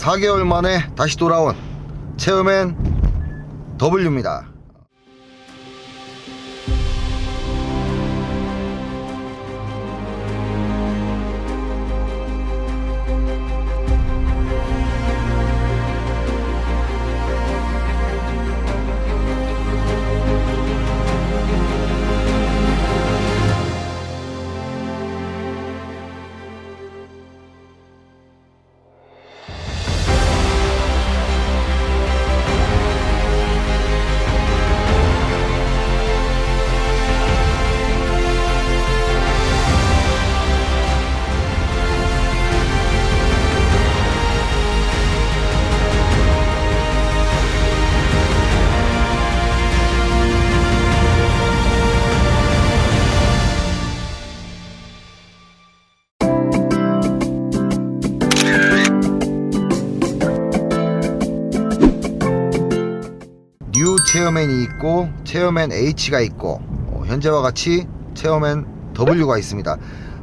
4개월 만에 다시 돌아온 체어맨 W입니다. 체어맨이 있고 체어맨 H가 있고 어, 현재와 같이 체어맨 W가 있습니다.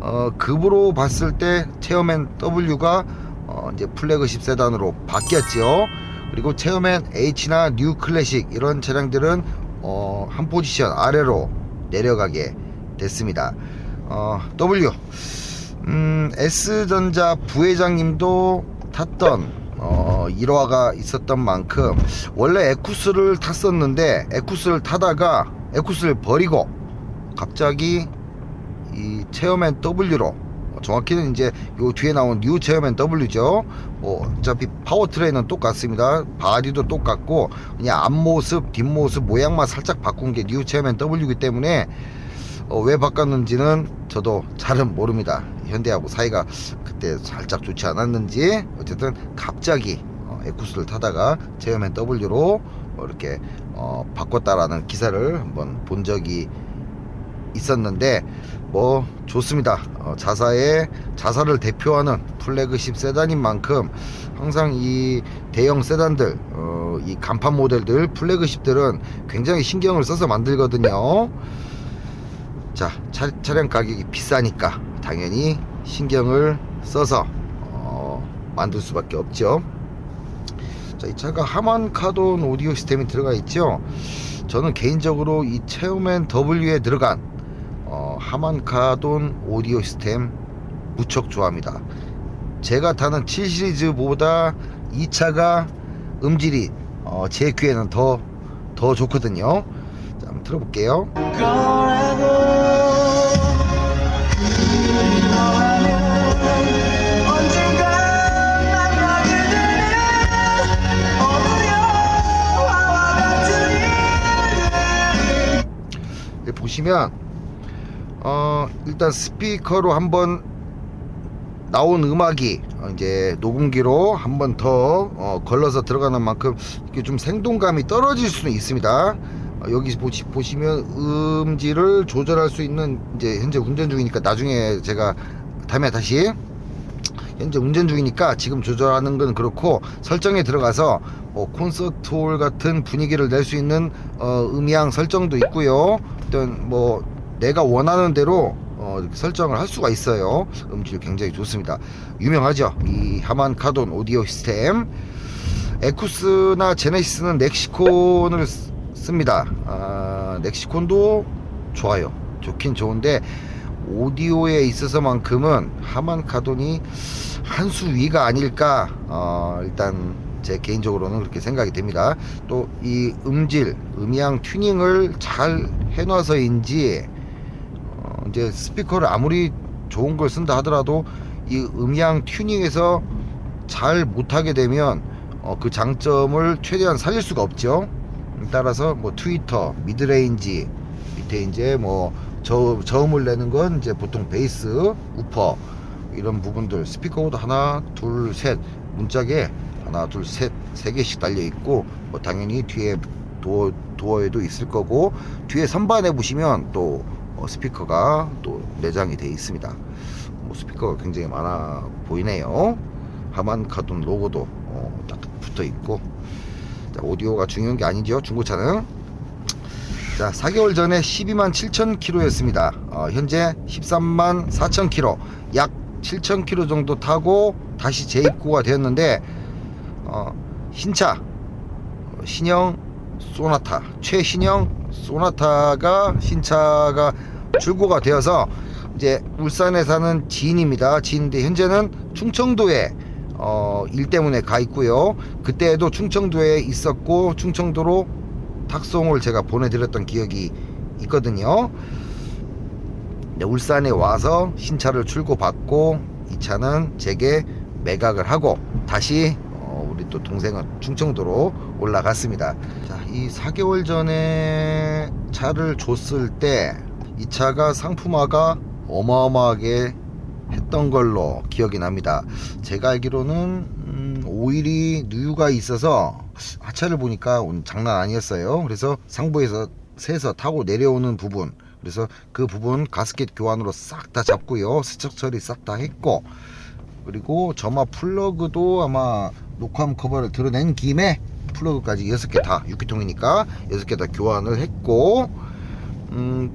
어, 급으로 봤을 때 체어맨 W가 어, 이제 플래그십 세단으로 바뀌었죠. 그리고 체어맨 H나 뉴 클래식 이런 차량들은 어, 한 포지션 아래로 내려가게 됐습니다. 어, W 음, S전자 부회장님도 탔던 어, 일화가 있었던 만큼 원래 에쿠스를 탔었는데 에쿠스를 타다가 에쿠스를 버리고 갑자기 이 체어맨 W로 정확히는 이제 요 뒤에 나온 뉴 체어맨 W죠. 뭐 어차피 파워트레인은 똑같습니다. 바디도 똑같고 그냥 앞모습, 뒷모습 모양만 살짝 바꾼 게 뉴 체어맨 W이기 때문에 어, 왜 바꿨는지는 저도 잘은 모릅니다. 현대하고 사이가 그때 살짝 좋지 않았는지 어쨌든 갑자기 어, 에쿠스를 타다가 제어맨 W로 뭐 이렇게 어, 바꿨다라는 기사를 한번 본 적이 있었는데 뭐 좋습니다. 어, 자사의 자사를 대표하는 플래그십 세단인 만큼 항상 이 대형 세단들, 어, 이 간판 모델들, 플래그십들은 굉장히 신경을 써서 만들거든요. 자 차, 차량 가격이 비싸니까 당연히 신경을 써서 어, 만들 수밖에 없죠 자 이 차가 하만 카돈 오디오 시스템이 들어가 있죠. 저는 개인적으로 이 체어맨 W에 들어간 어, 하만 카돈 오디오 시스템 무척 좋아합니다. 제가 타는 7 시리즈보다 이 차가 음질이 어, 제 귀에는 더 더 좋거든요. 자 한번 들어볼게요 보시면 어 일단 스피커로 한번 나온 음악이 어, 이제 녹음기로 한 번 더 어, 걸러서 들어가는 만큼 이게 좀 생동감이 떨어질 수는 있습니다. 어, 여기 보시, 보시면 음질을 조절할 수 있는 이제 현재 운전 중이니까 나중에 제가 다음에 다시 현재 운전 중이니까 지금 조절하는 건 그렇고 설정에 들어가서 뭐 콘서트 홀 같은 분위기를 낼 수 있는 어, 음향 설정도 있고요. 어떤 뭐 내가 원하는 대로 어, 설정을 할 수가 있어요. 음질 굉장히 좋습니다. 유명하죠. 이 하만 카돈 오디오 시스템. 에쿠스나 제네시스는 넥시콘을 쓰- 씁니다. 아, 넥시콘도 좋아요. 좋긴 좋은데 오디오에 있어서만큼은 하만 카돈이 한 수 위가 아닐까 어, 일단 제 개인적으로는 그렇게 생각이 됩니다. 또 이 음질, 음향 튜닝을 잘 해놔서인지 어, 이제 스피커를 아무리 좋은 걸 쓴다 하더라도 이 음향 튜닝에서 잘 못하게 되면 어, 그 장점을 최대한 살릴 수가 없죠. 따라서 뭐 트위터, 미드레인지 밑에 이제 뭐 저, 저음을 내는 건 이제 보통 베이스, 우퍼 이런 부분들 스피커도 하나, 둘, 셋. 문짝에 하나, 둘, 셋, 세 개씩 달려 있고 뭐 당연히 뒤에 도어, 도어에도 있을 거고 뒤에 선반에 보시면 또 어, 스피커가 또 내장이 되어 있습니다. 뭐 스피커가 굉장히 많아 보이네요. 하만 카돈 로고도 어, 딱 붙어 있고. 자, 오디오가 중요한 게 아니죠 중고차는. 자 4개월 전에 12만 7천 킬로였습니다. 어, 현재 13만 4천 킬로. 약 7천 킬로 정도 타고 다시 재입고가 되었는데 어, 신차 어, 신형 소나타 최신형 소나타가 신차가 출고가 되어서 이제 울산에 사는 지인입니다. 지인인데 현재는 충청도에 어, 일 때문에 가 있고요. 그때도 충청도에 있었고 충청도로 탁송을 제가 보내드렸던 기억이 있거든요. 네, 울산에 와서 신차를 출고받고 이 차는 제게 매각을 하고 다시 어, 우리 또 동생은 충청도로 올라갔습니다. 자, 이 4개월 전에 차를 줬을 때 이 차가 상품화가 어마어마하게 했던 걸로 기억이 납니다. 제가 알기로는 음, 오일이 누유가 있어서 하차를 보니까 장난 아니었어요. 그래서 상부에서 새서 타고 내려오는 부분 그래서 그 부분 가스켓 교환으로 싹 다 잡고요. 세척 처리 싹 다 했고 그리고 점화 플러그도 아마 녹화함 커버를 드러낸 김에 플러그까지 6개 다 6기통이니까 6개 다 교환을 했고 음,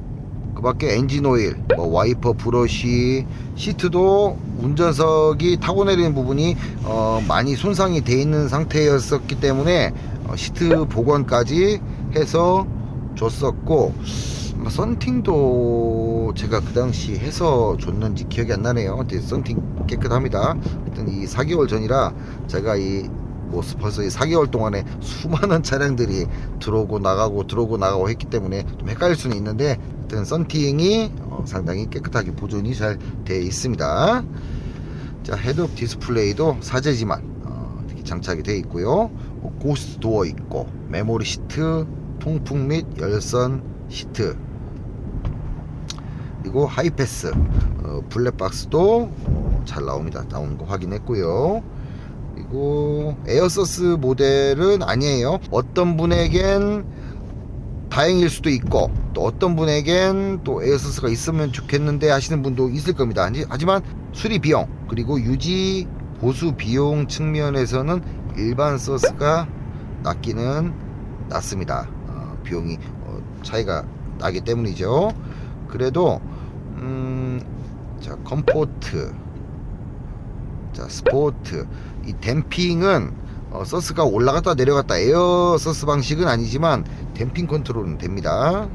그 밖에 엔진 오일, 뭐 와이퍼 브러쉬, 시트도 운전석이 타고 내리는 부분이 어, 많이 손상이 돼 있는 상태였었기 때문에 어, 시트 복원까지 해서 줬었고 썬팅도 제가 그 당시 해서 줬는지 기억이 안 나네요. 근데 썬팅 깨끗합니다. 하여튼 이 4개월 전이라 제가 이 뭐 벌써 이 4개월 동안에 수많은 차량들이 들어오고 나가고 들어오고 나가고 했기 때문에 좀 헷갈릴 수는 있는데 하여튼 썬팅이 어, 상당히 깨끗하게 보존이 잘 되어 있습니다. 자 헤드업 디스플레이도 사제지만 어, 이렇게 장착이 되어 있고요. 뭐 고스트 도어 있고 메모리 시트, 통풍 및 열선 시트 그리고 하이패스 어, 블랙박스도 어, 잘 나옵니다. 나오는 거 확인했고요. 그리고 에어서스 모델은 아니에요. 어떤 분에겐 다행일 수도 있고 또 어떤 분에겐 또 에어서스가 있으면 좋겠는데 하시는 분도 있을 겁니다. 하지- 하지만 수리 비용 그리고 유지 보수 비용 측면에서는 일반 서스가 낫기는 낫습니다. 어, 비용이 어, 차이가 나기 때문이죠. 그래도 음, 자 컴포트. 자 스포트. 이 댐핑은 어, 서스가 올라갔다 내려갔다 에어 서스 방식은 아니지만 댐핑 컨트롤은 됩니다.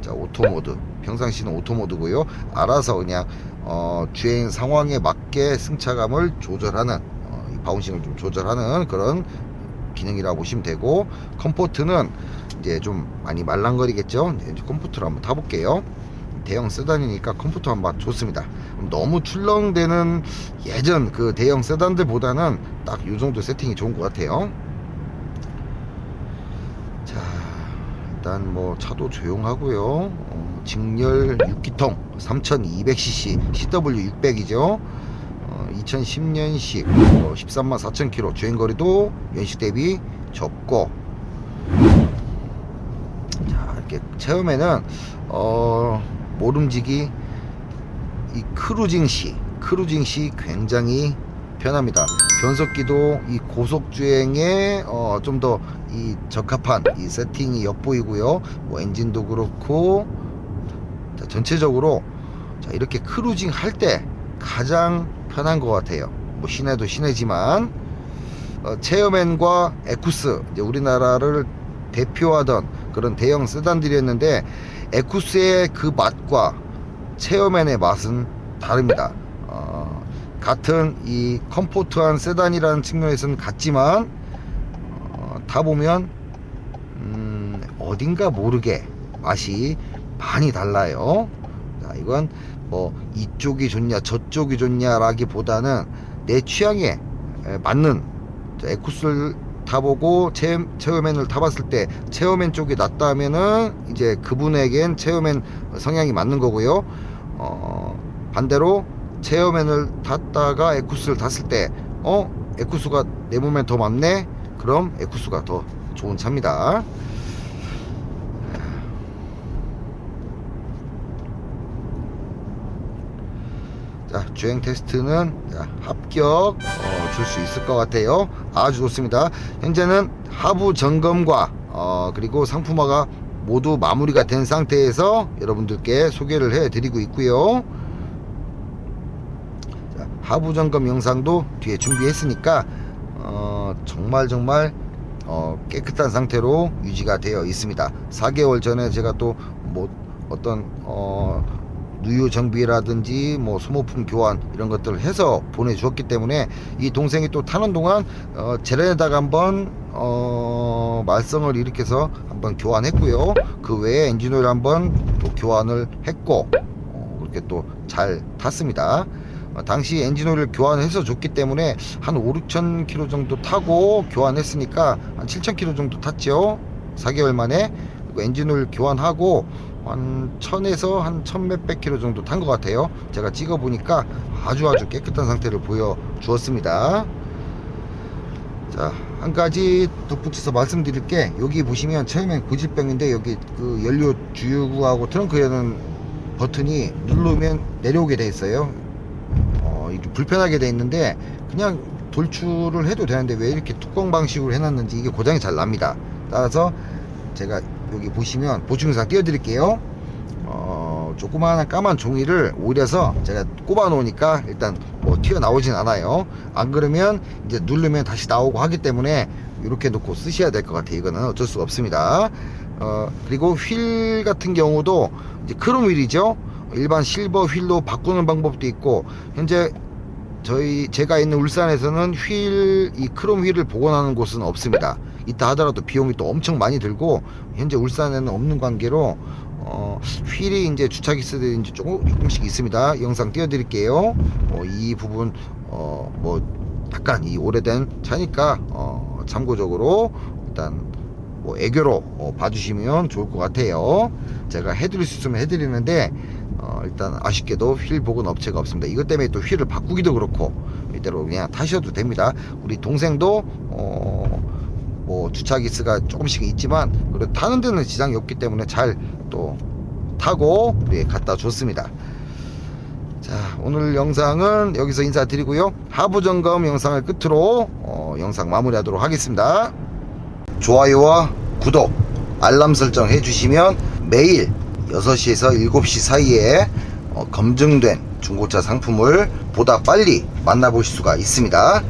자 오토 모드. 평상시는 오토 모드고요. 알아서 그냥 어, 주행 상황에 맞게 승차감을 조절하는 어, 이 바운싱을 좀 조절하는 그런 기능이라고 보시면 되고 컴포트는 이제 좀 많이 말랑거리겠죠 이제 컴포트를 한번 타볼게요 대형 세단이니까 컴포터 한번 좋습니다. 너무 출렁대는 예전 그 대형 세단들보다는 딱 이 정도 세팅이 좋은 것 같아요. 자, 일단 뭐 차도 조용하고요. 어, 직렬 6기통 3200cc CW600이죠. 어, 2010년식 어, 13만 4천 킬로 주행거리도 연식 대비 적고 자 이렇게 처음에는 어 모름지기 이 크루징 시 크루징 시 굉장히 편합니다. 변속기도 이 고속 주행에 어, 좀 더 이 적합한 이 세팅이 엿보이고요. 뭐 엔진도 그렇고 자, 전체적으로 자, 이렇게 크루징 할 때 가장 편한 것 같아요. 뭐 시내도 시내지만 어, 체어맨과 에쿠스 이제 우리나라를 대표하던 그런 대형 세단들이었는데 에쿠스의 그 맛과 체어맨의 맛은 다릅니다. 어, 같은 이 컴포트한 세단이라는 측면에서는 같지만 어, 타보면 음, 어딘가 모르게 맛이 많이 달라요. 자, 이건 뭐 이쪽이 좋냐 저쪽이 좋냐라기보다는 내 취향에 에, 맞는 자, 에쿠스를 타보고 체, 체어맨을 타봤을 때 체어맨 쪽이 낫다 하면은 이제 그분에겐 체어맨 성향이 맞는 거고요. 어, 반대로 체어맨을 탔다가 에쿠스를 탔을 때 어? 에쿠스가 내 몸에 더 맞네? 그럼 에쿠스가 더 좋은 차입니다. 주행 테스트는 자, 합격 어, 줄 수 있을 것 같아요. 아주 좋습니다. 현재는 하부 점검과 어, 그리고 상품화가 모두 마무리가 된 상태에서 여러분들께 소개를 해드리고 있고요. 자, 하부 점검 영상도 뒤에 준비했으니까 어, 어, 정말 정말 어, 깨끗한 상태로 유지가 되어 있습니다. 4개월 전에 제가 또 뭐 어떤 어, 누유 정비라든지 뭐 소모품 교환 이런 것들을 해서 보내주었기 때문에 이 동생이 또 타는 동안 어, 제렌에다가 한번 어, 말썽을 일으켜서 한번 교환했고요. 그 외에 엔진오일 한번 또 교환을 했고 어, 그렇게 또 잘 탔습니다. 어, 당시 엔진오일을 교환해서 줬기 때문에 한 5, 6천 킬로 정도 타고 교환했으니까 한 7천 킬로 정도 탔죠. 4개월 만에 엔진오일 교환하고 한 1000에서 한 1000몇백 킬로 정도 탄 것 같아요. 제가 찍어 보니까 아주 아주 깨끗한 상태를 보여 주었습니다. 자, 한 가지 덧붙여서 말씀드릴 게 여기 보시면 처음엔 고질병인데 여기 그 연료 주유구하고 트렁크 여는 버튼이 누르면 내려오게 돼 있어요. 어, 이게 불편하게 돼 있는데 그냥 돌출을 해도 되는데 왜 이렇게 뚜껑 방식으로 해놨는지 이게 고장이 잘 납니다. 따라서 제가 여기 보시면 보충 영상 띄워드릴게요. 어, 조그마한 까만 종이를 오려서 제가 꼽아 놓으니까 일단 뭐 튀어나오진 않아요. 안 그러면 이제 누르면 다시 나오고 하기 때문에 이렇게 놓고 쓰셔야 될 것 같아요. 이거는 어쩔 수가 없습니다. 어, 그리고 휠 같은 경우도 이제 크롬 휠이죠. 일반 실버 휠로 바꾸는 방법도 있고 현재 저희 제가 있는 울산에서는 휠 이 크롬 휠을 복원하는 곳은 없습니다. 있다 하더라도 비용이 또 엄청 많이 들고 현재 울산에는 없는 관계로 어, 휠이 이제 주차 기스들이 이제 조금 조금씩 있습니다. 영상 띄워드릴게요. 어, 이 부분 어, 뭐 약간 이 오래된 차니까 어, 참고적으로 일단 뭐 애교로 어, 봐주시면 좋을 것 같아요. 제가 해드릴 수 있으면 해드리는데 어, 일단 아쉽게도 휠 복원 업체가 없습니다. 이것 때문에 또 휠을 바꾸기도 그렇고 이대로 그냥 타셔도 됩니다. 우리 동생도 어, 뭐 주차 기스가 조금씩 있지만 그래도 타는 데는 지장이 없기 때문에 잘 또 타고 우리 갖다 줬습니다. 자 오늘 영상은 여기서 인사드리고요. 하부 점검 영상을 끝으로 어, 영상 마무리하도록 하겠습니다. 좋아요와 구독, 알람 설정 해주시면 매일 6시에서 7시 사이에 어, 검증된 중고차 상품을 보다 빨리 만나보실 수가 있습니다.